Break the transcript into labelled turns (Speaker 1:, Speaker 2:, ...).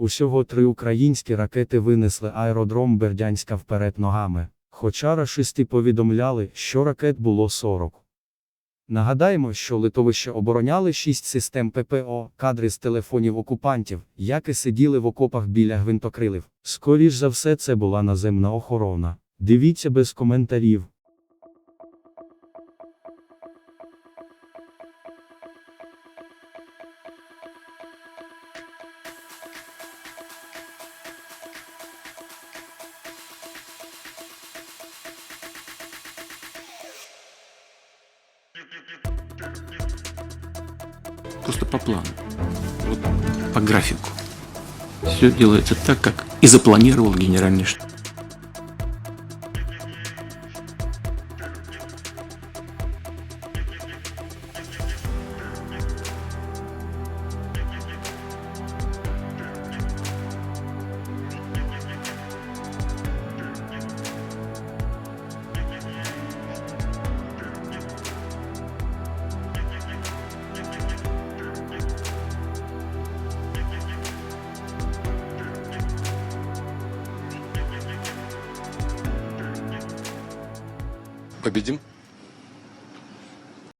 Speaker 1: Усього три українські ракети винесли аеродром Бердянська вперед ногами, хоча рашисти повідомляли, що ракет було 40. Нагадаємо, що литовище обороняли шість систем ППО, кадри з телефонів окупантів, які сиділи в окопах біля гвинтокрилів. Скоріш за все, це була наземна охорона. Дивіться без коментарів.
Speaker 2: Просто по плану. Вот по графику. Все делается так, как и запланировал генеральный штаб.
Speaker 3: Победим?